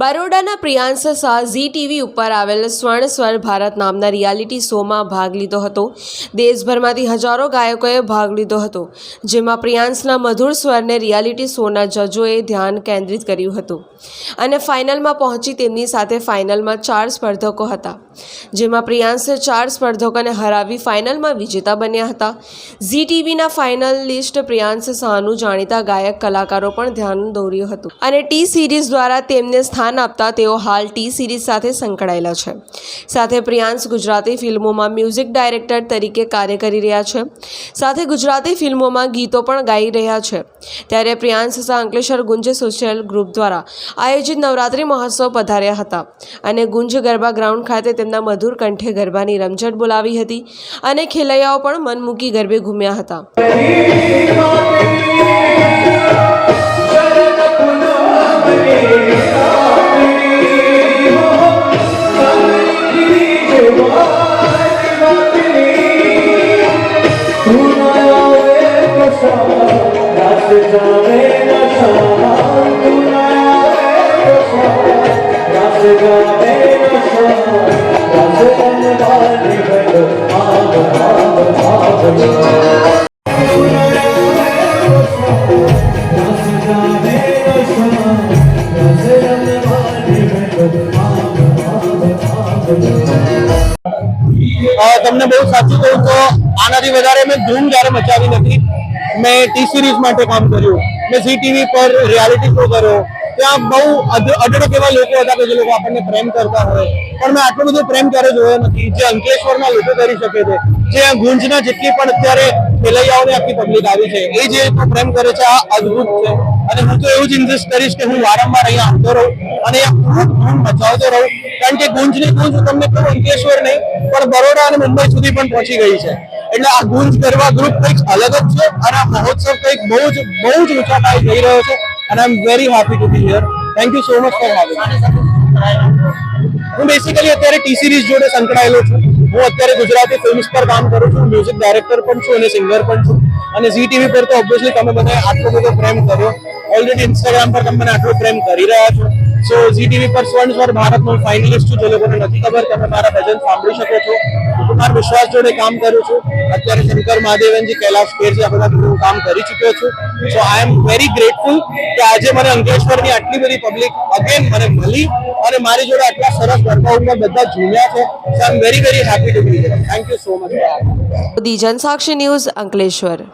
બરોડાના Priyansh Shah Zee TV ઉપર આવેલ સ્વર્ણ સ્વર ભારત નામના રિયાલિટી શોમાં ભાગ લીધો હતો. દેશભરમાંથી હજારો ગાયકોએ ભાગ લીધો હતો, જેમાં પ્રિયાંશના મધુર સ્વરને રિયાલિટી શોના જજોએ ધ્યાન કેન્દ્રિત કર્યું હતું અને ફાઇનલમાં પહોંચી તેમની સાથે ફાઇનલમાં ચાર સ્પર્ધકો હતા, જેમાં પ્રિયાંશે ચાર સ્પર્ધકોને હરાવી ફાઇનલમાં વિજેતા બન્યા હતા. ઝી ટીવીના ફાઇનલિસ્ટ પ્રિયાંશ શાહનું જાણીતા ગાયક કલાકારો પણ ધ્યાન દોર્યું હતું અને ટી સિરીઝ દ્વારા તેમને સ્થાન આપતા તેઓ હાલ ટી સિરીઝ સાથે સંકળાયેલા છે. સાથે પ્રિયાંશ ગુજરાતી ફિલ્મોમાં મ્યુઝિક ડાયરેક્ટર તરીકે કાર્ય કરી રહ્યા છે. સાથે ગુજરાતી ફિલ્મોમાં ગીતો પણ ગાઈ રહ્યા છે. ત્યારે પ્રિયાંશ શાહ અંકલેશ્વર ગુંજ સોશિયલ ગ્રુપ દ્વારા આયોજિત નવરાત્રિ મહોત્સવ પધાર્યા હતા અને ગુંજ ગરબા ગ્રાઉન્ડ ખાતે તેમના મધુર કંઠે ગરબાની રમઝટ બોલાવી હતી અને ખેલૈયાઓ પણ મન મૂકી ગરબે ઘૂમ્યા હતા. તમને બહુ સાચું કહું તો આનાથી વધારે મેં ધૂમ જ્યારે મચાવી નથી. મેં ટી સિરીઝ માટે કામ કર્યું. મેં ઝી ટીવી પર રિયાલિટી શો કર્યો. ત્યાં બહુ અઢ- અઢળક એવા લોકો હતા કે જે લોકો આપણને પ્રેમ કરતા હોય. પણ મેં આટલો બધો પ્રેમ ક્યારે જોયો નથી. જે અંકલેશ્વરના લોકો કરી શકે છે. જે ગુંજના જેટલી પણ અત્યારે ખેલૈયાઓને આખી પબ્લિક આવી છે. એ જે પ્રેમ કરે છે, આ અદભુત છે. અને હું તો એવું જ ઇન્સિસ્ટ કરીશ કે હું વારંવાર અહીંયા આવતો રહું અને ખૂબ ધૂમ મચાવતો રહું. કારણ કે ગુંજની ગુંજ તમને કહું, અંકલેશ્વર નહીં, પણ બરોડા અને મુંબઈ સુધી પણ પહોંચી ગઈ છે. એટલે આ ગુંજ ગરબા ગ્રુપ કંઈક અલગ જ છે અને આ મહોત્સવ કંઈક બહુ જ બહુ જ ઊંચા પાયે જઈ રહ્યો છે. અને I am very happy to be here thank you so much for having હું બેસિકલી અત્યારે ટી સિરીઝ જોડે સંકળાયેલો છું. હું અત્યારે ગુજરાતી ફિલ્મ્સ પર કામ કરું છું મ્યુઝિક ડાયરેક્ટર પણ છું અને સિંગર પણ છું. અને ઝી ટીવી પર તો ઓબ્વિયસલી તમે બધા આટલો બધો પ્રેમ કર્યો. ઓલરેડી ઇન્સ્ટાગ્રામ પર તમે મને આટલો પ્રેમ કરી રહ્યા છો. સો ઝી ટીવી પર સ્વર્ણ સ્વર ભારતનો ફાઇનલિસ્ટ છું. જે લોકોને નથી ખબર, તમે મારા ભજન સાંભળી શકો છો. કુમાર વિશ્વાસ જોડે કામ કરું છું. અત્યારે શંકર મહાદેવનજી, કૈલાશ ખેર આ બધા હું કામ કરી ચૂક્યો છું. સો આઈ એમ વેરી ગ્રેટફુલ કે આજે મને અંકલેશ્વરની આટલી બધી પબ્લિક અગેન મને મળી અને મારી જોડે આટલા સરસ વર્કઆઉટમાં બધા જુમ્યા છે. So I am very very happy to be thank you so much the Jansakshi News Ankleshwar.